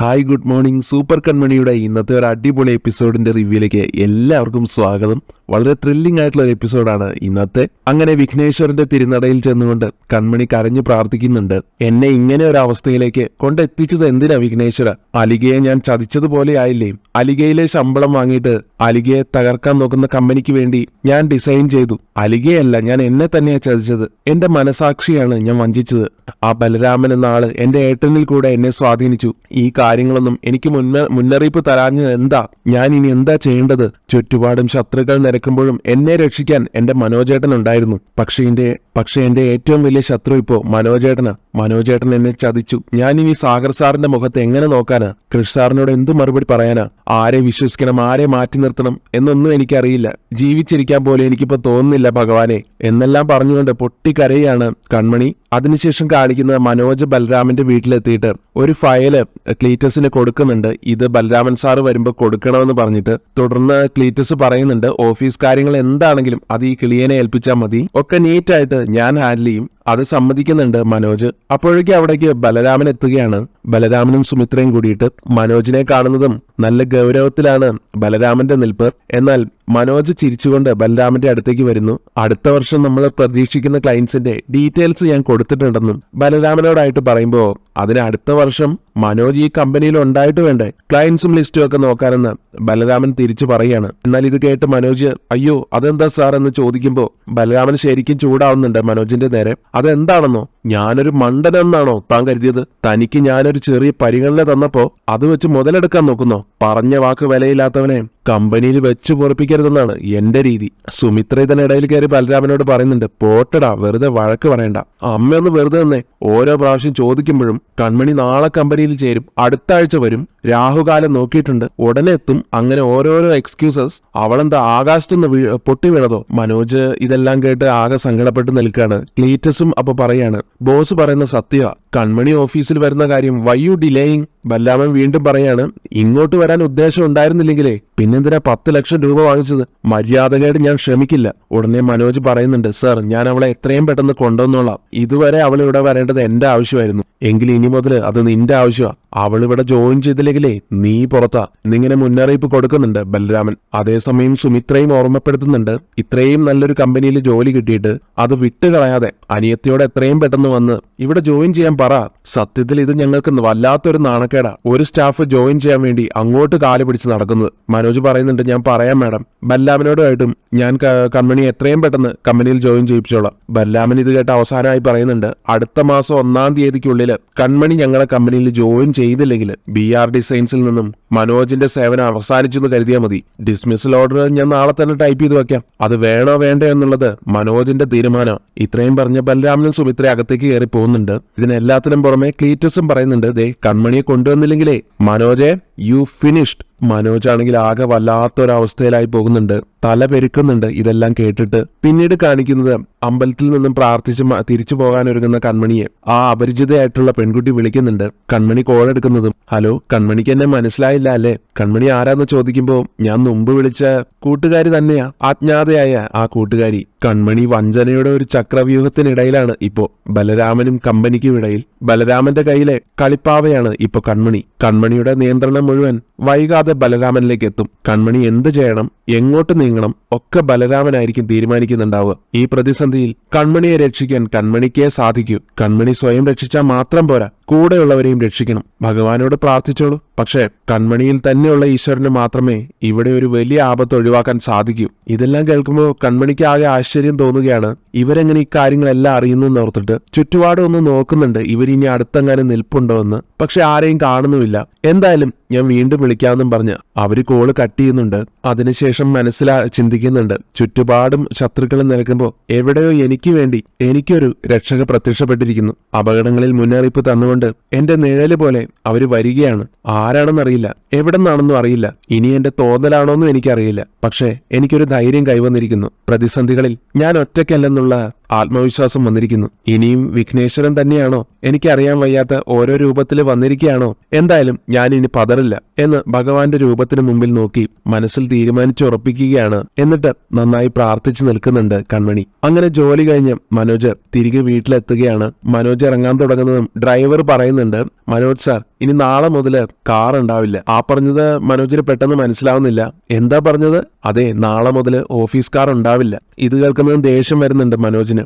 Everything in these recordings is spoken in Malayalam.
Hi good morning. സൂപ്പർ കൺമണിയുടെ ഇന്നത്തെ ഒരു അടിപൊളി എപ്പിസോഡിന്റെ റിവ്യൂയിലേക്ക് എല്ലാവർക്കും സ്വാഗതം. വളരെ ത്രില്ലിംഗ് ആയിട്ടുള്ള ഒരു എപ്പിസോഡാണ് ഇന്നത്തെ. അങ്ങനെ വിഘ്നേശ്വരന്റെ തിരുനടയിൽ ചെന്നുകൊണ്ട് കൺമണി കരഞ്ഞു പ്രാർത്ഥിക്കുന്നുണ്ട്. എന്നെ ഇങ്ങനെ ഒരു അവസ്ഥയിലേക്ക് കൊണ്ടെത്തിച്ചത് എന്തിനാ വിഘ്നേശ്വര? അലികയെ ഞാൻ ചതിച്ചതുപോലെ ആയില്ലേ? അലികയിലെ ശമ്പളം വാങ്ങിയിട്ട് അലികയെ തകർക്കാൻ നോക്കുന്ന കമ്പനിക്ക് വേണ്ടി ഞാൻ ഡിസൈൻ ചെയ്തു. അലികയല്ല ഞാൻ എന്നെ തന്നെയാ ചതിച്ചത്. എന്റെ മനസാക്ഷിയാണ് ഞാൻ വഞ്ചിച്ചത്. ആ ബലരാമൻ എന്ന ആൾ എന്റെ ഏട്ടനിൽ കൂടെ എന്നെ സ്വാധീനിച്ചു. ഈ കാര്യങ്ങളൊന്നും എനിക്ക് മുന്ന മുന്നറിയിപ്പ് തരാഞ്ഞത് എന്താ? ഞാൻ ഇനി എന്താ ചെയ്യേണ്ടത്? ചുറ്റുപാടും ശത്രുക്കൾ നിരക്കുമ്പോഴും എന്നെ രക്ഷിക്കാൻ എന്റെ മനോജേട്ടൻ ഉണ്ടായിരുന്നു. പക്ഷേ എന്റെ പക്ഷേ എന്റെ ഏറ്റവും വലിയ ശത്രു ഇപ്പോ മനോജേട്ടന്. മനോജേട്ടൻ എന്നെ ചതിച്ചു. ഞാൻ ഇനി സാഗർ സാറിന്റെ മുഖത്ത് എങ്ങനെ നോക്കാനാ? കൃഷ് സാറിനോട് എന്തു മറുപടി പറയാനാ? ആരെ വിശ്വസിക്കണം ആരെ മാറ്റി നിർത്തണം എന്നൊന്നും എനിക്കറിയില്ല. ജീവിച്ചിരിക്കാൻ പോലെ എനിക്കിപ്പോ തോന്നുന്നില്ല ഭഗവാനെ. എന്നെല്ലാം പറഞ്ഞുകൊണ്ട് പൊട്ടിക്കരയാണ് കൺമണി. അതിനുശേഷം കാണിക്കുന്ന മനോജ് ബലരാമന്റെ വീട്ടിലെത്തിയിട്ട് ഒരു ഫയൽ ക്ലീറ്റസിന് കൊടുക്കുന്നുണ്ട്. ഇത് ബലരാമൻ സാറ് വരുമ്പോൾ കൊടുക്കണമെന്ന് പറഞ്ഞിട്ട് തുടർന്ന് ക്ലീറ്റസ് പറയുന്നുണ്ട് ഓഫീസ് കാര്യങ്ങൾ എന്താണെങ്കിലും അത് ഈ കിളിയനെ ഏൽപ്പിച്ചാൽ മതി. ഒക്കെ നീറ്റായിട്ട് ഞാൻ ചെയ്യും അത് സമ്മതിക്കുന്നുണ്ട് മനോജ്. അപ്പോഴേക്കും അവിടേക്ക് ബലരാമൻ എത്തുകയാണ്. ബലരാമനും സുമിത്രയും കൂടിയിട്ട് മനോജിനെ കാണുന്നതും നല്ല ഗൗരവത്തിലാണ് ബലരാമന്റെ നിൽപ്പ്. എന്നാൽ മനോജ് ചിരിച്ചുകൊണ്ട് ബലരാമന്റെ അടുത്തേക്ക് വരുന്നു. അടുത്ത വർഷം നമ്മൾ പ്രതീക്ഷിക്കുന്ന ക്ലയൻസിന്റെ ഡീറ്റെയിൽസ് ഞാൻ കൊടുത്തിട്ടുണ്ടെന്നും ബലരാമനോടായിട്ട് പറയുമ്പോൾ അതിന് അടുത്ത വർഷം മനോജ് ഈ കമ്പനിയിൽ ഉണ്ടായിട്ട് വേണ്ടേ? ക്ലയൻസും ലിസ്റ്റും ഒക്കെ നോക്കാനെന്ന് ബലരാമൻ തിരിച്ചു പറയാണ് എന്നാൽ ഇത് കേട്ട് മനോജ് അയ്യോ അതെന്താ സാർ? എന്ന് ചോദിക്കുമ്പോൾ ബലരാമൻ ശരിക്കും ചൂടാവുന്നുണ്ട് മനോജിന്റെ നേരെ. അതെന്താണെന്നോ? ഞാനൊരു മണ്ടനെന്നാണോ താൻ കരുതിയത്? തനിക്ക് ഞാനൊരു ചെറിയ പരിഗണന തന്നപ്പോ അത് വെച്ച് മുതലെടുക്കാൻ നോക്കുന്നോ? പറഞ്ഞ വാക്ക് വിലയില്ലാത്തവനെ. കമ്പനിയിൽ വെച്ചു പൊറപ്പിക്കരുതെന്നാണ് എന്റെ രീതി. സുമിത്ര ഇതിനിടയിൽ കയറി ബലരാമനോട് പറയുന്നുണ്ട് പോട്ടടാ വെറുതെ വഴക്ക് പറയണ്ട. അമ്മയൊന്ന് വെറുതെ തന്നെ ഓരോ പ്രാവശ്യം ചോദിക്കുമ്പോഴും കൺമണി നാളെ കമ്പനിയിൽ ചേരും അടുത്ത ആഴ്ച വരും. രാഹുകാലം നോക്കിയിട്ടുണ്ട്. ഉടനെ എത്തും. അങ്ങനെ ഓരോരോ എക്സ്ക്യൂസസ് അവളെന്താ ആകാശത്തുനിന്ന് പൊട്ടി വീണതോ? മനോജ് ഇതെല്ലാം കേട്ട് ആകെ സങ്കടപ്പെട്ട് നിൽക്കുകയാണ് ക്ലീറ്റസും അപ്പൊ പറയാണ് ബോസ് പറയുന്ന സത്യ. കൺമണി ഓഫീസിൽ വരുന്ന കാര്യം വൈ യു ഡിലേയിങ് ബല്ലാമൻ വീണ്ടും പറയാണ് ഇങ്ങോട്ട് വരാൻ ഉദ്ദേശം ഉണ്ടായിരുന്നില്ലെങ്കിലേ പിന്നെന്തിനാ പത്ത് ലക്ഷം രൂപ വാങ്ങിച്ചത്? മര്യാദകേട് ഞാൻ ക്ഷമിക്കില്ല. ഉടനെ മനോജ് പറയുന്നുണ്ട് സർ ഞാൻ അവളെ എത്രയും പെട്ടെന്ന് കൊണ്ടുവന്നോളാം. ഇതുവരെ അവൾ ഇവിടെ വരേണ്ടത് എന്റെ ആവശ്യമായിരുന്നു. എങ്കിൽ ഇനി മുതൽ അത് നിന്റെ ആവശ്യമാ. അവൾ ഇവിടെ ജോയിൻ ചെയ്തില്ലെങ്കിലേ നീ പുറത്താ. എന്നിങ്ങനെ മുന്നറിയിപ്പ് കൊടുക്കുന്നുണ്ട് ബലരാമൻ. അതേസമയം സുമിത്രയും ഓർമ്മപ്പെടുത്തുന്നുണ്ട് ഇത്രയും നല്ലൊരു കമ്പനിയിൽ ജോലി കിട്ടിയിട്ട് അത് വിട്ടുകളയാതെ അനിയത്തിയോട് എത്രയും പെട്ടെന്ന് വന്ന് ഇവിടെ ജോയിൻ ചെയ്യാൻ പറ. സത്യത്തിൽ ഇത് ഞങ്ങൾക്ക് വല്ലാത്തൊരു നാണക്കേടാ. ഒരു സ്റ്റാഫ് ജോയിൻ ചെയ്യാൻ വേണ്ടി അങ്ങോട്ട് കാൽ പിടിച്ച് നടക്കുന്നത്. മനോജ് പറയുന്നുണ്ട് ഞാൻ പറയാം മാഡം. ബല്ലാമനോടുമായിട്ടും ഞാൻ കമ്പനി എത്രയും പെട്ടെന്ന് കമ്പനിയിൽ ജോയിൻ ചെയ്യിപ്പിച്ചോളാം. ബല്ലാമൻ ഇത് കേട്ട് അവസാനമായി പറയുന്നുണ്ട് അടുത്ത മാസം ഒന്നാം തീയതിക്കുള്ളിൽ കൺമണി ഞങ്ങളുടെ കമ്പനിയിൽ ജോയിൻ ചെയ്തില്ലെങ്കിൽ ബി ആർ ഡിസൈൻസിൽ നിന്നും മനോജിന്റെ സേവനം അവസാനിച്ചു എന്ന് കരുതിയാൽ മതി. ഡിസ്മിസൽ ഓർഡർ ഞാൻ നാളെ തന്നെ ടൈപ്പ് ചെയ്ത് വെക്കാം. അത് വേണോ വേണ്ടോ എന്നുള്ളത് മനോജിന്റെ തീരുമാനം ഇത്രയും പറഞ്ഞ ബലരാമനും സുമിത്ര അകത്തേക്ക് കയറി പോകുന്നുണ്ട്. ഇതിനെല്ലാത്തിനും പുറമെ ക്ലീറ്റസും പറയുന്നുണ്ട് ദേ കൺമണിയെ കൊണ്ടുവന്നില്ലെങ്കിലേ മനോജെ യു ഫിനിഷ്ഡ് മനോജ് ആണെങ്കിൽ ആകെ വല്ലാത്തൊരവസ്ഥയിലായി പോകുന്നുണ്ട്. തല പെരുക്കുന്നുണ്ട് ഇതെല്ലാം കേട്ടിട്ട്. പിന്നീട് കാണിക്കുന്നത് അമ്പലത്തിൽ നിന്നും പ്രാർത്ഥിച്ച് തിരിച്ചു പോകാൻ ഒരുങ്ങുന്ന കൺമണിയെ. ആ അപരിചിതയായിട്ടുള്ള പെൺകുട്ടി വിളിക്കുന്നുണ്ട്. കൺമണി കോൾ എടുക്കുന്നതും ഹലോ കൺമണിക്ക് എന്നെ മനസ്സിലായില്ല അല്ലേ? കൺമണി ആരാന്ന് ചോദിക്കുമ്പോൾ ഞാൻ മുമ്പ് വിളിച്ച കൂട്ടുകാരി തന്നെയാ. അജ്ഞാതയായ ആ കൂട്ടുകാരി കൺമണി വഞ്ചനയുടെ ഒരു ചക്രവ്യൂഹത്തിനിടയിലാണ് ഇപ്പോ. ബലരാമനും കമ്പനിക്കും ഇടയിൽ. ബലരാമന്റെ കയ്യിലെ കളിപ്പാവയാണ് ഇപ്പൊ കൺമണി. കൺമണിയുടെ നിയന്ത്രണം മുഴുവൻ വൈകാതെ ബലരാമനിലേക്ക് എത്തും. കൺമണി എന്ത് ചെയ്യണം എങ്ങോട്ട് നീങ്ങണം ഒക്കെ ബലരാമനായിരിക്കും തീരുമാനിക്കുന്നുണ്ടാവുക. ഈ പ്രതിസന്ധിയിൽ കൺമണിയെ രക്ഷിക്കാൻ കൺമണിക്കേ സാധിക്കൂ. കൺമണി സ്വയം രക്ഷിച്ചാൽ മാത്രം പോരാ. കൂടെയുള്ളവരെയും രക്ഷിക്കണം. ഭഗവാനോട് പ്രാർത്ഥിച്ചോളൂ. പക്ഷേ കൺമണിയിൽ തന്നെയുള്ള ഈശ്വരന് മാത്രമേ ഇവിടെ ഒരു വലിയ ആപത്ത് ഒഴിവാക്കാൻ സാധിക്കൂ. ഇതെല്ലാം കേൾക്കുമ്പോൾ കൺമണിക്ക് ആകെ ആശ്ചര്യം തോന്നുകയാണ് ഇവരെങ്ങനെ ഈ കാര്യങ്ങളെല്ലാം അറിയുന്നു എന്നോർത്തിട്ട് ചുറ്റുപാടും ഒന്ന് നോക്കുന്നുണ്ട് ഇവരിനി അടുത്തെങ്ങാനും നിൽപ്പുണ്ടോ എന്ന്. പക്ഷെ ആരെയും കാണുന്നുമില്ല. എന്തായാലും ഞാൻ വീണ്ടും വിളിക്കാമെന്നും പറഞ്ഞ് അവർ കോൾ കട്ട് ചെയ്യുന്നുണ്ട്. അതിനുശേഷം മനസ്സിലാ ചിന്തിക്കുന്നുണ്ട്. ചുറ്റുപാടും ശത്രുക്കൾ നിൽക്കുമ്പോൾ എവിടെയോ എനിക്ക് വേണ്ടി എനിക്കൊരു രക്ഷക പ്രത്യക്ഷപ്പെട്ടിരിക്കുന്നു. അപകടങ്ങളിൽ മുന്നറിയിപ്പ് തന്നുകൊണ്ട് എന്റെ നിഴൽ പോലെ അവർ വരികയാണ്. ആരാണെന്നറിയില്ല. എവിടെ നിന്നാണെന്നും അറിയില്ല. ഇനി എന്റെ തോന്നലാണോന്നും എനിക്കറിയില്ല. പക്ഷേ എനിക്കൊരു ധൈര്യം കൈവന്നിരിക്കുന്നു. പ്രതിസന്ധികളിൽ ഞാൻ ഒറ്റയ്ക്കല്ലെന്നുള്ള ആത്മവിശ്വാസം വന്നിരിക്കുന്നു. ഇനിയും വിഘ്നേശ്വരൻ തന്നെയാണോ? എനിക്കറിയാൻ വയ്യാത്ത ഓരോ രൂപത്തിൽ വന്നിരിക്കുകയാണോ? എന്തായാലും ഞാൻ ഇനി പതറില്ല എന്ന് ഭഗവാന്റെ രൂപത്തിന് മുമ്പിൽ നോക്കി മനസ്സിൽ തീരുമാനിച്ചുറപ്പിക്കുകയാണ് എന്നിട്ട് നന്നായി പ്രാർത്ഥിച്ചു നിൽക്കുന്നുണ്ട് കൺമണി. അങ്ങനെ ജോലി കഴിഞ്ഞ് മനോജ് തിരികെ വീട്ടിലെത്തുകയാണ്. മനോജ് ഇറങ്ങാൻ തുടങ്ങുന്നതും ഡ്രൈവർ പറയുന്നുണ്ട് മനോജ് സാർ ഇനി നാളെ മുതൽ കാർ ഉണ്ടാവില്ല. ആ പറഞ്ഞത് മനോജിന് പെട്ടെന്ന് മനസ്സിലാവുന്നില്ല. എന്താ പറഞ്ഞത്? അതെ നാളെ മുതൽ ഓഫീസ് കാർ ഉണ്ടാവില്ല. ഇത് കേൾക്കുന്നതും ദേഷ്യം വരുന്നുണ്ട് മനോജിന്.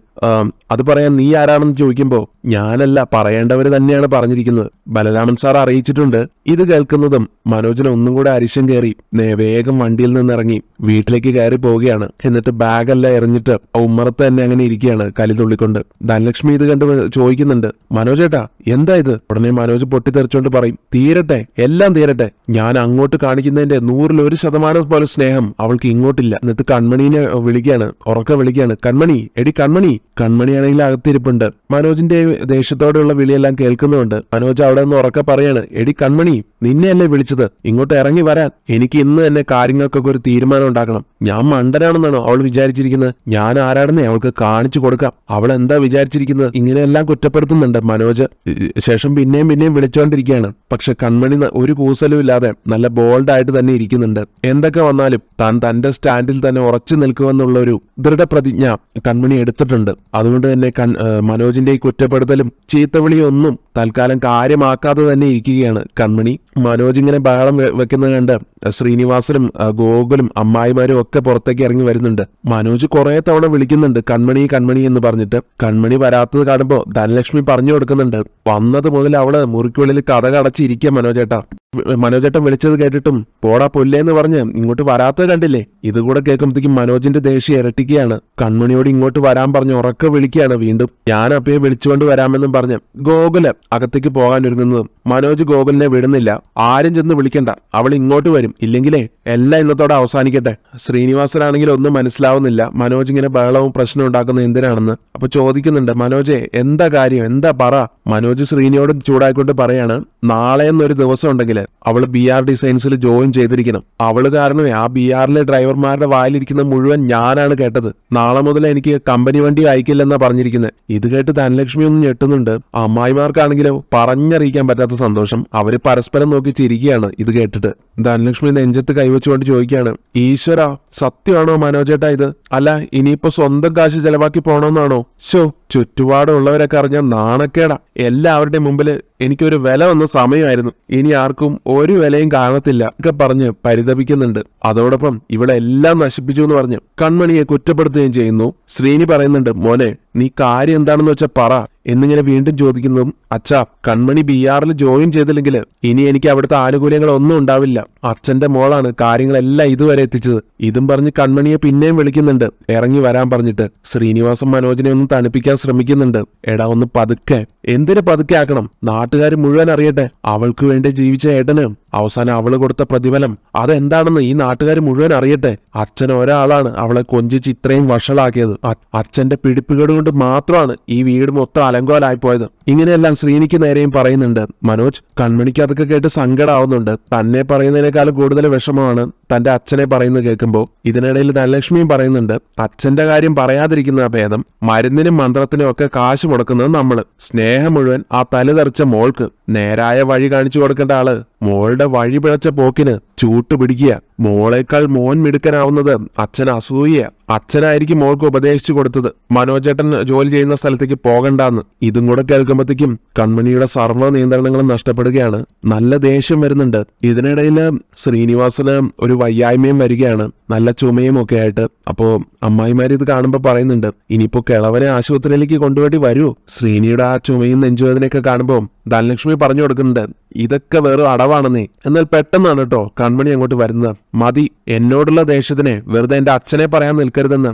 അത് പറയാൻ നീ ആരാണെന്ന് ചോദിക്കുമ്പോൾ ഞാനല്ല പറയേണ്ടവര് തന്നെയാണ് പറഞ്ഞിരിക്കുന്നത്. ബലരാമൻ സാർ അറിയിച്ചിട്ടുണ്ട്. ഇത് കേൾക്കുന്നതും മനോജിന് ഒന്നും കൂടെ അരിശം കയറി വേഗം വണ്ടിയിൽ നിന്ന് ഇറങ്ങി വീട്ടിലേക്ക് കയറി പോവുകയാണ്. എന്നിട്ട് ബാഗെല്ലാം എറിഞ്ഞിട്ട് ഉമ്മറത്ത് തന്നെ അങ്ങനെ ഇരിക്കുകയാണ് കലി തുള്ളിക്കൊണ്ട്. ധനലക്ഷ്മി ഇത് കണ്ട് ചോദിക്കുന്നുണ്ട് മനോജേട്ടാ എന്താ ഇത്? ഉടനെ മനോജ് പൊട്ടിത്തെറിച്ചോണ്ട് പറയും തീരട്ടെ എല്ലാം തീരട്ടെ. ഞാൻ അങ്ങോട്ട് കാണിക്കുന്നതിന്റെ നൂറിൽ ഒരു ശതമാനം പോലെ സ്നേഹം അവൾക്ക് ഇങ്ങോട്ടില്ല. എന്നിട്ട് കൺമണീനെ വിളിക്കുകയാണ് ഉറക്ക വിളിക്കുകയാണ് കൺമണി എടി കൺമണി. കൺമണിയാണെങ്കിൽ അകത്തിരിപ്പുണ്ട്. മനോജിന്റെ ദേഷ്യത്തോടെയുള്ള വിളിയെല്ലാം കേൾക്കുന്നുണ്ട് മനോജ് അവിടെ നിന്ന് ഉറക്ക പറയാണ് എടി കൺമണി നിന്നെയല്ലേ വിളിച്ചത്? ഇങ്ങോട്ട് ഇറങ്ങി വരാൻ. എനിക്ക് ഇന്ന് തന്നെ കാര്യങ്ങൾക്കൊക്കെ ഒരു തീരുമാനം ഉണ്ടാക്കണം. ഞാൻ മണ്ടനാണെന്നാണോ അവൾ വിചാരിച്ചിരിക്കുന്നത്? ഞാൻ ആരാണെന്നേ അവൾക്ക് കാണിച്ചു കൊടുക്കാം. അവൾ എന്താ വിചാരിച്ചിരിക്കുന്നത്? ഇങ്ങനെയെല്ലാം കുറ്റപ്പെടുത്തുന്നുണ്ട് മനോജ്. ശേഷം പിന്നെയും പിന്നെയും വിളിച്ചുകൊണ്ടിരിക്കുകയാണ് പക്ഷെ കൺമണി ഒരു കൂസലും ഇല്ലാതെ നല്ല ബോൾഡായിട്ട് തന്നെ ഇരിക്കുന്നുണ്ട്. എന്തൊക്കെ വന്നാലും താൻ തന്റെ സ്റ്റാൻഡിൽ തന്നെ ഉറച്ചു നിൽക്കുമെന്നുള്ള ഒരു ദൃഢപ്രതിജ്ഞ കൺമണി എടുത്തിട്ടുണ്ട്. അതുകൊണ്ട് തന്നെ മനോജിന്റെ ഈ കുറ്റപ്പെടുത്തലും ചീത്തവിളിയൊന്നും തൽക്കാലം കാര്യമാക്കാതെ തന്നെ ഇരിക്കുകയാണ് കൺമണി. മനോജ് ഇങ്ങനെ ബഹളം വെക്കുന്നത് കണ്ട് ശ്രീനിവാസനും ഗോകുലും അമ്മായിമാരും ഒക്കെ പുറത്തേക്ക് ഇറങ്ങി വരുന്നുണ്ട്. മനോജ് കുറെ തവണ വിളിക്കുന്നുണ്ട് കൺമണി കൺമണി എന്ന് പറഞ്ഞിട്ട്. കൺമണി വരാത്തത് കാണുമ്പോൾ ധനലക്ഷ്മി പറഞ്ഞു കൊടുക്കുന്നുണ്ട്. വന്നത് മുതൽ അവൾ മുറിക്കുള്ളിൽ കഥ കടച്ചിരിക്കുക മനോജേട്ടാ. മനോജേട്ടൻ വിളിച്ചത് കേട്ടിട്ടും പോടാ പൊല്ലേന്ന് പറഞ്ഞ് ഇങ്ങോട്ട് വരാത്തത് കണ്ടില്ലേ? ഇതുകൂടെ കേൾക്കുമ്പോഴത്തേക്കും മനോജിന്റെ ദേഷ്യം ഇരട്ടിക്കുകയാണ്. കൺമണിയോട് ഇങ്ങോട്ട് വരാൻ പറഞ്ഞ് ഉറക്കെ വിളിക്കുകയാണ് വീണ്ടും. ഞാൻ അപ്പയെ വിളിച്ചുകൊണ്ട് വരാമെന്നും പറഞ്ഞ് ഗോകുൽ അകത്തേക്ക് പോകാൻ ഒരുങ്ങുന്നതും. മനോജ് ഗോകുലിനെ വിടുന്നില്ല. ആരും ചെന്ന് വിളിക്കണ്ട. അവൾ ഇങ്ങോട്ട് വരും. ഇല്ലെങ്കിലേ എല്ലാം ഇന്നത്തോടെ അവസാനിക്കട്ടെ. ശ്രീനിവാസനാണെങ്കിൽ ഒന്നും മനസ്സിലാവുന്നില്ല. മനോജ് ഇങ്ങനെ ബഹളവും പ്രശ്നം ഉണ്ടാക്കുന്ന എന്തിനാണെന്ന്. അപ്പൊ ചോദിക്കുന്നുണ്ട് മനോജെ എന്താ കാര്യം? എന്താ പറ? മനോജ് ശ്രീനിയോട് ചൂടായിക്കൊണ്ട് പറയാണ് നാളെ എന്നൊരു ദിവസം ഉണ്ടെങ്കിൽ അവൾ ബി ആർ ഡിസൈൻസിൽ ജോയിൻ ചെയ്തിരിക്കണം. അവൾ കാരണമേ ആ ബി ആറിലെ ഡ്രൈവർമാരുടെ വായിലിരിക്കുന്ന മുഴുവൻ ഞാനാണ് കേട്ടത്. നാളെ മുതൽ എനിക്ക് കമ്പനി വണ്ടി അയക്കില്ലെന്നാ പറഞ്ഞിരിക്കുന്നത് ഇത് കേട്ട് ധനലക്ഷ്മി ഒന്ന് ഞെട്ടുന്നുണ്ട്. അമ്മായിമാർക്കാണെങ്കിലും പറഞ്ഞറിയിക്കാൻ പറ്റാത്ത സന്തോഷം. അവർ പരസ്പരം നോക്കി ചിരിക്കുകയാണ് ഇത് കേട്ടിട്ട്. ധനലക്ഷ്മി നെഞ്ചത്ത് കൈവച്ചുകൊണ്ട് ചോദിക്കുകയാണ് ഈശ്വര സത്യമാണോ മനോജേട്ടാ ഇത്? അല്ല ഇനിയിപ്പോ സ്വന്തം കാശ് ചെലവാക്കി പോണോന്നാണോ? ശോ ചുറ്റുപാടുള്ളവരൊക്കെ അറിഞ്ഞ നാണക്കേടാ. എല്ലാവരുടെയും മുമ്പിൽ എനിക്കൊരു വില വന്ന സമയമായിരുന്നു. ഇനി ആർക്കും ഒരു വിലയും കാണത്തില്ല ഒക്കെ പറഞ്ഞ് പരിതപിക്കുന്നുണ്ട്. അതോടൊപ്പം ഇവിടെ എല്ലാം നശിപ്പിച്ചു എന്ന് പറഞ്ഞ് കൺമണിയെ കുറ്റപ്പെടുത്തുകയും ചെയ്യുന്നു. ശ്രീനി പറയുന്നുണ്ട് മോനെ നീ കാര്യം എന്താണെന്ന് വെച്ചാൽ പറ. എന്നിങ്ങനെ വീണ്ടും ചോദിക്കുന്നതും അച്ഛാ കൺമണി ബി ആറിൽ ജോയിൻ ചെയ്തില്ലെങ്കിൽ ഇനി എനിക്ക് അവിടുത്തെ ആനുകൂല്യങ്ങൾ ഒന്നും ഉണ്ടാവില്ല. അച്ഛന്റെ മോളാണ് കാര്യങ്ങളെല്ലാം ഇതുവരെ എത്തിച്ചത്. ഇതും പറഞ്ഞ് കൺമണിയെ പിന്നെയും വിളിക്കുന്നുണ്ട്. ഇറങ്ങി വരാൻ പറഞ്ഞിട്ട്. ശ്രീനിവാസം മനോജിനെ ഒന്ന് തണുപ്പിക്കാൻ ശ്രമിക്കുന്നുണ്ട്. എടാ ഒന്ന് പതുക്കെ. എന്തിനു പതുക്കെ ആക്കണം? നാട്ടുകാർ മുഴുവൻ അറിയട്ടെ. അവൾക്ക് വേണ്ടി ജീവിച്ച ഏട്ടന് അവസാനം അവൾ കൊടുത്ത പ്രതിഫലം അതെന്താണെന്ന് ഈ നാട്ടുകാർ മുഴുവൻ അറിയട്ടെ. അച്ഛൻ ഒരാളാണ് അവളെ കൊഞ്ചിച്ച് ഇത്രയും വഷളാക്കിയത്. അച്ഛന്റെ പിടിപ്പുകേട് കൊണ്ട് മാത്രമാണ് ഈ വീട് മൊത്തം അലങ്കോലായി പോയത്. ഇങ്ങനെയെല്ലാം ശ്രീനിക്ക് നേരെയും പറയുന്നുണ്ട്. മനോജ് കൺമണിക്ക് അതൊക്കെ കേട്ട് സങ്കടാവുന്നുണ്ട്. തന്നെ പറയുന്നതിനേക്കാൾ കൂടുതൽ വിഷമമാണ് തന്റെ അച്ഛനെ പറയുന്നത് കേൾക്കുമ്പോൾ ഇതിനിടയിൽ ധനലക്ഷ്മിയും പറയുന്നുണ്ട് അച്ഛന്റെ കാര്യം പറയാതിരിക്കുന്ന ഭേദം മരുന്നിനും മന്ത്രത്തിനും ഒക്കെ കാശ് മുടക്കുന്നത് നമ്മൾ സ്നേഹം മുഴുവൻ ആ തലതെറിച്ച മോൾക്ക്. നേരായ വഴി കാണിച്ചു കൊടുക്കേണ്ട ആൾ. മോളുടെ വഴി പിഴച്ച പോക്കിന് ചൂട്ടുപിടിക്കുക. മോളേക്കാൾ മോൻ മിടുക്കനാവുന്നത് അച്ഛൻ അസൂയ അച്ഛനായിരിക്കും മോൾക്ക് ഉപദേശിച്ചു കൊടുത്തത്. മനോജേട്ടൻ ജോലി ചെയ്യുന്ന സ്ഥലത്തേക്ക് പോകണ്ടാന്ന്. ഇതും കൂടെ കേൾക്കുമ്പോഴത്തേക്കും കൺമണിയുടെ സർവ നിയന്ത്രണങ്ങളും നഷ്ടപ്പെടുകയാണ്. നല്ല ദേഷ്യം വരുന്നുണ്ട്. ഇതിനിടയിൽ ശ്രീനിവാസന് ഒരു വയ്യായ്മയും വരികയാണ്. നല്ല ചുമയും ഒക്കെ ആയിട്ട്. അപ്പോ അമ്മായിമാര് ഇത് കാണുമ്പോൾ പറയുന്നുണ്ട് ഇനിയിപ്പോ കിളവനെ ആശുപത്രിയിലേക്ക് കൊണ്ടുപോയി വരൂ. ശ്രീനിയുടെ ആ ചുമയും നെഞ്ചുവേദനയൊക്കെ കാണുമ്പോൾ ധനലക്ഷ്മി പറഞ്ഞു കൊടുക്കുന്നുണ്ട് ഇതൊക്കെ വെറും അടവാണെന്നേ. എന്നാൽ പെട്ടെന്നാണ് കേട്ടോ കൺമണി അങ്ങോട്ട് വരുന്നത്. മതി എന്നോടുള്ള ദേഷ്യത്തിനെ വെറുതെ എന്റെ അച്ഛനെ പറയാൻ നിൽക്കരുതെന്ന്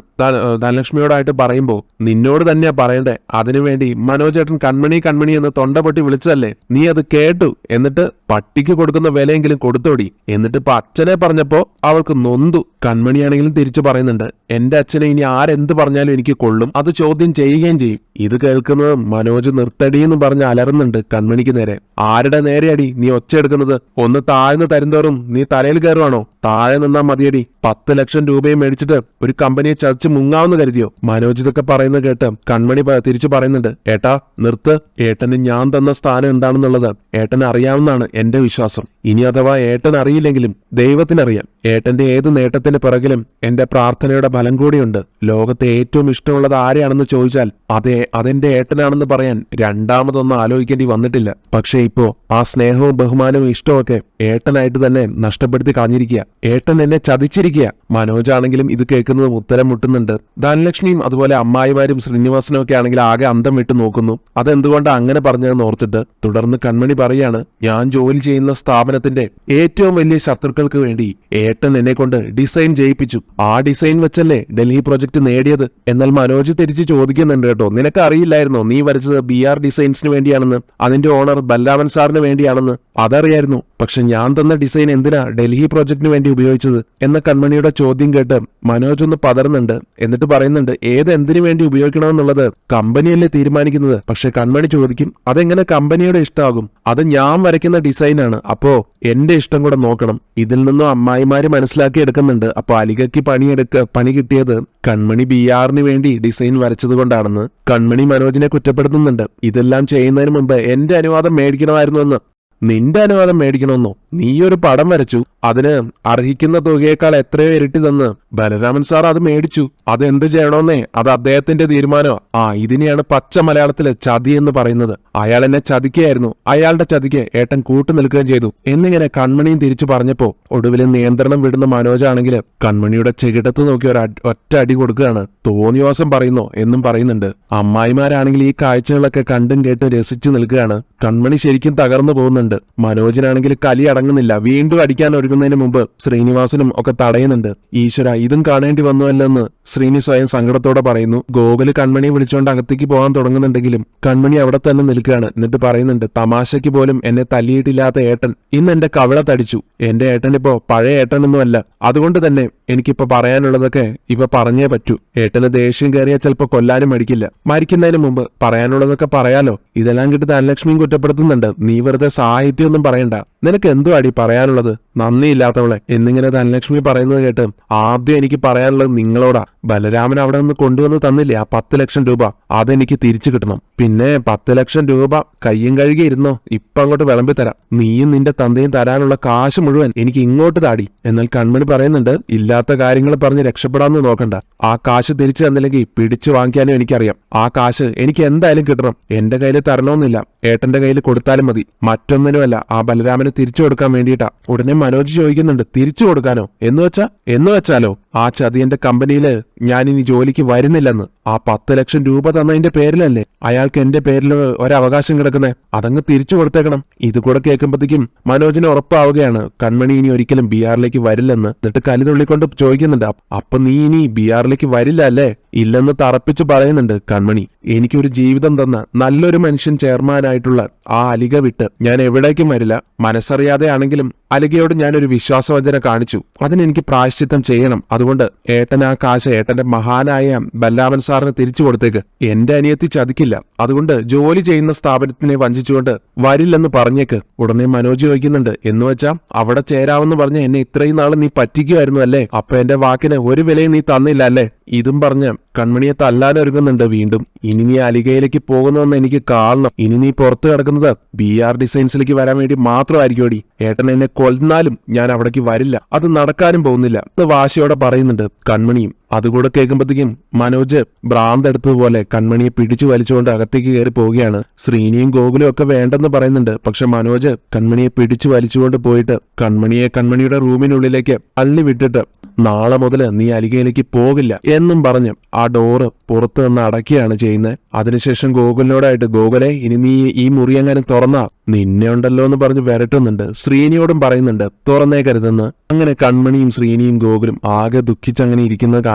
ധനലക്ഷ്മിയോടായിട്ട് പറയുമ്പോ നിന്നോട് തന്നെയാ പറയണ്ടേ. അതിനുവേണ്ടി മനോജേട്ടൻ കൺമണി കൺമണി എന്ന് തൊണ്ട പൊട്ടി വിളിച്ചതല്ലേ? നീ അത് കേട്ടു. എന്നിട്ട് പട്ടിക്ക് കൊടുക്കുന്ന വിലയെങ്കിലും കൊടുത്തോടി. എന്നിട്ട് ഇപ്പൊ അച്ഛനെ പറഞ്ഞപ്പോ അവൾക്ക് നൊന്തു. കൺമണിയാണെങ്കിലും തിരിച്ചു പറയുന്നുണ്ട്. എന്റെ അച്ഛനെ ഇനി ആരെന്ത് പറഞ്ഞാലും എനിക്ക് കൊള്ളും. അത് ചോദ്യം ചെയ്യുകയും ചെയ്യും. ഇത് കേൾക്കുന്നത് മനോജ് നിർത്തടി എന്ന് പറഞ്ഞ് അലറുന്നുണ്ട് കൺമണിക്ക് നേരെ. ആരുടെ നേരെയടി? നീ ഒച്ച എടുക്കുന്നത്. ഒന്ന് താഴ്ന്ന് തരുന്തോറും നീ തലയിൽ കയറുവാണോ? താഴെ നിന്നാ മതിയടി. പത്ത് ലക്ഷം രൂപയും മേടിച്ചിട്ട് ഒരു കമ്പനിയെ ചതിച്ച് മുങ്ങാവുന്ന കരുതിയോ? മനോജ് ഇതൊക്കെ പറയുന്നത് കേട്ട് കൺമണി തിരിച്ചു പറയുന്നുണ്ട്. ഏട്ടാ നിർത്ത്. ഏട്ടന് ഞാൻ തന്ന സ്ഥാനം എന്താണെന്നുള്ളത് ഏട്ടന് അറിയാവുന്നതാണ്. എന്റെ വിശ്വാസം. ഇനി അഥവാ ഏട്ടൻ അറിയില്ലെങ്കിലും ദൈവത്തിനറിയാം. ഏട്ടന്റെ ഏത് നേട്ടത്തിന്റെ പിറകിലും എന്റെ പ്രാർത്ഥനയുടെ ഫലം കൂടിയുണ്ട്. ലോകത്തെ ഏറ്റവും ഇഷ്ടമുള്ളത് ആരെയാണെന്ന് ചോദിച്ചാൽ അതെ അതെന്റെ ഏട്ടനാണെന്ന് പറയാൻ രണ്ടാമതൊന്നും ആലോചിക്കേണ്ടി വന്നിട്ടില്ല. പക്ഷേ ഇപ്പോ ആ സ്നേഹവും ബഹുമാനവും ഇഷ്ടമൊക്കെ ഏട്ടനായിട്ട് തന്നെ നഷ്ടപ്പെടുത്തി കളഞ്ഞിരിക്കുക. ഏട്ടൻ എന്നെ ചതിച്ചിരിക്കുക. മനോജാണെങ്കിലും ഇത് കേൾക്കുന്നതും ഉത്തരം മുട്ടുന്നുണ്ട്. ധനലക്ഷ്മിയും അതുപോലെ അമ്മായിമാരും ശ്രീനിവാസനും ഒക്കെ ആണെങ്കിൽ ആകെ അന്തം വിട്ട് നോക്കുന്നു. അതെന്തുകൊണ്ട് അങ്ങനെ പറഞ്ഞതെന്ന് ഓർത്തിട്ട് തുടർന്ന് കൺമണി പറയാണ് ഞാൻ ജോലി ചെയ്യുന്ന സ്ഥാപനത്തിന്റെ ഏറ്റവും വലിയ ശത്രുക്കൾക്ക് വേണ്ടി ഏട്ടൻ എന്നെ കൊണ്ട് ഡിസൈൻ ചെയ്യിപ്പിച്ചു. ആ ഡിസൈൻ വെച്ചല്ലേ ഡൽഹി പ്രൊജക്ട് നേടിയത്? എന്നാൽ മനോജ് തിരിച്ച് ചോദിക്കുന്നുണ്ട് കേട്ടോ. നിനക്ക് അറിയില്ലായിരുന്നോ നീ വരച്ചത് ബി ആർ ഡിസൈൻസിന് വേണ്ടിയാണെന്ന്. അതിന്റെ ഓണർ ബല്ലാവൻ സാറിന് വേണ്ടിയാണെന്ന്. അതറിയായിരുന്നു. പക്ഷെ ഞാൻ തന്ന ഡിസൈൻ എന്തിനാ ഡൽഹി പ്രോജക്റ്റിന് വേണ്ടി ഉപയോഗിച്ചത്? എന്ന കൺമണിയുടെ ചോദ്യം കേട്ട് മനോജ് ഒന്ന് പതറുന്നുണ്ട്. എന്നിട്ട് പറയുന്നുണ്ട് ഏത് എന്തിനു വേണ്ടി ഉപയോഗിക്കണമെന്നുള്ളത് കമ്പനിയല്ലേ തീരുമാനിക്കുന്നത്? പക്ഷെ കൺമണി ചോദിക്കും അതെങ്ങനെ കമ്പനിയുടെ ഇഷ്ടമാകും അത് ഞാൻ വരയ്ക്കുന്ന ഡിസൈനാണ് അപ്പോ എന്റെ ഇഷ്ടം കൂടെ നോക്കണം. ഇതിൽ നിന്നും അമ്മായിമാര് മനസ്സിലാക്കി എടുക്കുന്നുണ്ട്. അപ്പൊ അലികയ്ക്ക് പണിയെടുക്ക പണി കിട്ടിയത് കൺമണി ബി ആറിന് വേണ്ടി ഡിസൈൻ വരച്ചത് കൊണ്ടാണെന്ന് കൺമണി മനോജിനെ കുറ്റപ്പെടുത്തുന്നുണ്ട്. ഇതെല്ലാം ചെയ്യുന്നതിന് മുമ്പ് എന്റെ അനുവാദം മേടിക്കണമായിരുന്നു എന്ന്. നിന്റെ അനുവാദം മേടിക്കണമെന്നോ? നീ ഒരു പടം വരച്ചു. അതിന് അർഹിക്കുന്ന തുകയേക്കാൾ എത്രയോ ഇരട്ടി തന്ന് ബലരാമൻ സാർ അത് മേടിച്ചു. അത് എന്ത് ചെയ്യണമെന്നേ അത് അദ്ദേഹത്തിന്റെ തീരുമാനോ ആ ഇതിനെയാണ് പച്ച മലയാളത്തിൽ ചതി എന്ന് പറയുന്നത്. അയാൾ എന്നെ ചതിക്കുകയായിരുന്നു. അയാളുടെ ചതിക്ക് ഏട്ടൻ കൂട്ടു നിൽക്കുകയും ചെയ്തു. എന്നിങ്ങനെ കൺമണിയും തിരിച്ചു പറഞ്ഞപ്പോ ഒടുവിൽ നിയന്ത്രണം വിടുന്ന മനോജാണെങ്കിൽ കൺമണിയുടെ ചെകിടത്ത് നോക്കി ഒരു ഒറ്റ അടി കൊടുക്കുകയാണ്. തോന്നിയവാസം പറയുന്നോ എന്നും പറയുന്നുണ്ട്. അമ്മായിമാരാണെങ്കിൽ ഈ കാഴ്ചകളൊക്കെ കണ്ടും കേട്ടും രസിച്ചു നിൽക്കുകയാണ്. കൺമണി ശരിക്കും തകർന്നു പോകുന്നുണ്ട്. മനോജിനാണെങ്കിൽ കലി അടങ്ങുന്നില്ല വീണ്ടും അടിക്കാൻ ഒരുങ്ങുന്നതിന് മുമ്പ് ശ്രീനിവാസനും ഒക്കെ തടയുന്നുണ്ട്. ഈശ്വര ഇതും കാണേണ്ടി വന്നുവല്ലെന്ന് ശ്രീനി സ്വയം സങ്കടത്തോടെ പറയുന്നു. ഗോകുൽ കൺമണിയെ വിളിച്ചുകൊണ്ട് അകത്തേക്ക് പോകാൻ തുടങ്ങുന്നുണ്ടെങ്കിലും കൺമണി അവിടെ തന്നെ നിൽക്കുകയാണ്. എന്നിട്ട് പറയുന്നുണ്ട് തമാശയ്ക്ക് പോലും എന്നെ തല്ലിയിട്ടില്ലാത്ത ഏട്ടൻ ഇന്ന് എന്റെ കവിള തടിച്ചു. എന്റെ ഏട്ടൻ ഇപ്പോ പഴയ ഏട്ടനൊന്നുമല്ല. അതുകൊണ്ട് തന്നെ എനിക്കിപ്പോ പറയാനുള്ളതൊക്കെ ഇപ്പൊ പറഞ്ഞേ പറ്റൂ. ഏട്ടന് ദേഷ്യം കയറിയാൽ ചിലപ്പോ കൊല്ലാനും മടിക്കില്ല. മരിക്കുന്നതിന് മുമ്പ് പറയാനുള്ളതൊക്കെ പറയാലോ. ഇതെല്ലാം കിട്ടി ധനലക്ഷ്മിയും കുറ്റപ്പെടുത്തുന്നുണ്ട്. നീ വെറുതെ സാഹിത്യമൊന്നും പറയണ്ട. നിനക്ക് എന്തു അടി പറയാനുള്ളത്? നന്ദിയില്ലാത്തവളെ. എന്നിങ്ങനെ ധനലക്ഷ്മി പറയുന്നത് കേട്ട് ആദ്യം എനിക്ക് പറയാനുള്ളത് നിങ്ങളോടാ. ബലരാമൻ അവിടെ നിന്ന് കൊണ്ടുവന്ന് തന്നില്ലേ ആ പത്ത് ലക്ഷം രൂപ? അതെനിക്ക് തിരിച്ചു കിട്ടണം. പിന്നെ പത്ത് ലക്ഷം രൂപ കയ്യും കഴുകി ഇരുന്നോ? ഇപ്പൊ അങ്ങോട്ട് വിളമ്പി തരാം. നീയും നിന്റെ തന്തയും തരാനുള്ള കാശ് മുഴുവൻ എനിക്ക് ഇങ്ങോട്ട് താടി. എന്നാൽ കൺമണി പറയുന്നുണ്ട് ഇല്ലാത്ത കാര്യങ്ങൾ പറഞ്ഞ് രക്ഷപ്പെടാമെന്ന് നോക്കണ്ട. ആ കാശ് തിരിച്ചു തന്നില്ലെങ്കിൽ പിടിച്ചു വാങ്ങിക്കാനും എനിക്കറിയാം. ആ കാശ് എനിക്ക് എന്തായാലും കിട്ടണം. എന്റെ കയ്യിൽ തരണമെന്നില്ല. ഏട്ടന്റെ കയ്യിൽ കൊടുത്താലും മതി. മറ്റൊന്നിനുമല്ല. ആ ബലരാമന് തിരിച്ചു കൊടുക്കാൻ വേണ്ടിയിട്ടാ. ഉടനെ മനോജ് ചോദിക്കുന്നുണ്ട് തിരിച്ചു കൊടുക്കാനോ? എന്ന് വെച്ചാ എന്ന് വെച്ചാലോ? ആ ചതിയന്റെ കമ്പനിയിൽ ഞാൻ ഇനി ജോലിക്ക് വരുന്നില്ലെന്ന്. ആ പത്ത് ലക്ഷം രൂപ തന്നതിന്റെ പേരിലല്ലേ? അയാൾക്ക് എന്റെ പേരിൽ ഒരവകാശം കിടക്കുന്നേ. അതങ്ങ് തിരിച്ചു കൊടുത്തേക്കണം. ഇത് കൂടെ കേൾക്കുമ്പോഴത്തേക്കും മനോജിന് ഉറപ്പാവുകയാണ്. കൺമണി ഇനി ഒരിക്കലും ബി ആറിലേക്ക് വരില്ലെന്ന് എന്നിട്ട് കലി തുള്ളിക്കൊണ്ട് ചോദിക്കുന്നുണ്ട്. "അപ്പ- നീ ഇനി ബി ആറിലേക്ക് വരില്ല അല്ലേ? ഇല്ലെന്ന് തറപ്പിച്ച് പറയുന്നുണ്ട് കൺമണി. എനിക്കൊരു ജീവിതം തന്ന നല്ലൊരു മനുഷ്യൻ ചെയർമാനായിട്ടുള്ള ആ അലിക വിട്ട് ഞാൻ എവിടേക്കും വരില്ല. മനസ്സറിയാതെ ആണെങ്കിലും അലികയോട് ഞാനൊരു വിശ്വാസവചന കാണിച്ചു. അതിനെനിക്ക് പ്രായശ്ചിത്തം ചെയ്യണം. അതുകൊണ്ട് ഏട്ടൻ ആ കാശ് ഏട്ടന്റെ മഹാനായ ബല്ലാമൻ സാറിന് തിരിച്ചു കൊടുത്തേക്ക്. എന്റെ അനിയത്തി ചതിക്കില്ല. അതുകൊണ്ട് ജോലി ചെയ്യുന്ന സ്ഥാപനത്തിനെ വഞ്ചിച്ചുകൊണ്ട് വരില്ലെന്ന് പറഞ്ഞേക്ക്. ഉടനെ മനോജ് ചോദിക്കുന്നുണ്ട് എന്ന് വെച്ചാ അവിടെ ചേരാമെന്ന് പറഞ്ഞ എന്നെ ഇത്രയും നാൾ നീ പറ്റിക്കുമായിരുന്നു അല്ലേ? അപ്പൊ എന്റെ വാക്കിന് ഒരു വിലയും നീ തന്നില്ല അല്ലേ? ഇതും പറഞ്ഞ് കൺമണിയെ തല്ലാനൊരുങ്ങുന്നുണ്ട് വീണ്ടും. ഇനി നീ അലികയിലേക്ക് പോകുന്നുവെന്ന് എനിക്ക് കാണണം. ഇനി നീ പുറത്തു കിടക്കുന്നത് ബി ആർ ഡിസൈൻസിലേക്ക് വരാൻ വേണ്ടി മാത്രമായിരിക്കോടി. ഏട്ടൻ എന്നെ കൊല്ലുന്നാലും ഞാൻ അവിടേക്ക് വരില്ല. അത് നടക്കാനും പോകുന്നില്ല. അത് വാശിയോടെ പറയുന്നുണ്ട് കൺമണിയും അതുകൂടെ കേൾക്കുമ്പോഴത്തേക്കും മനോജ് ഭ്രാന്തെടുത്തതുപോലെ കൺമണിയെ പിടിച്ചു വലിച്ചുകൊണ്ട് അകത്തേക്ക് കയറി പോവുകയാണ്. ശ്രീനിയും ഗോകുലും ഒക്കെ വേണ്ടെന്ന് പറയുന്നുണ്ട്. പക്ഷെ മനോജ് കൺമണിയെ പിടിച്ചു വലിച്ചുകൊണ്ട് പോയിട്ട് കൺമണിയെ കൺമണിയുടെ റൂമിനുള്ളിലേക്ക് അള്ളി വിട്ടിട്ട് നാളെ മുതൽ നീ അലികയിലേക്ക് പോകില്ല എന്നും പറഞ്ഞ് ആ ഡോറ് പുറത്തു നിന്ന് അടയ്ക്കുകയാണ് ചെയ്യുന്നത്. അതിനുശേഷം ഗോകുലിനോടായിട്ട് ഗോകുലെ ഇനി നീ ഈ മുറി എങ്ങാനും തുറന്നാ? നിന്നെ ഉണ്ടല്ലോ എന്ന് പറഞ്ഞ് വരട്ടുന്നുണ്ട്. ശ്രീനിയോടും പറയുന്നുണ്ട് തുറന്നേ കരുതെന്ന് അങ്ങനെ കൺമണിയും ശ്രീനിയും ഗോകുലും ആകെ ദുഃഖിച്ചങ്ങനെ ഇരിക്കുന്നത്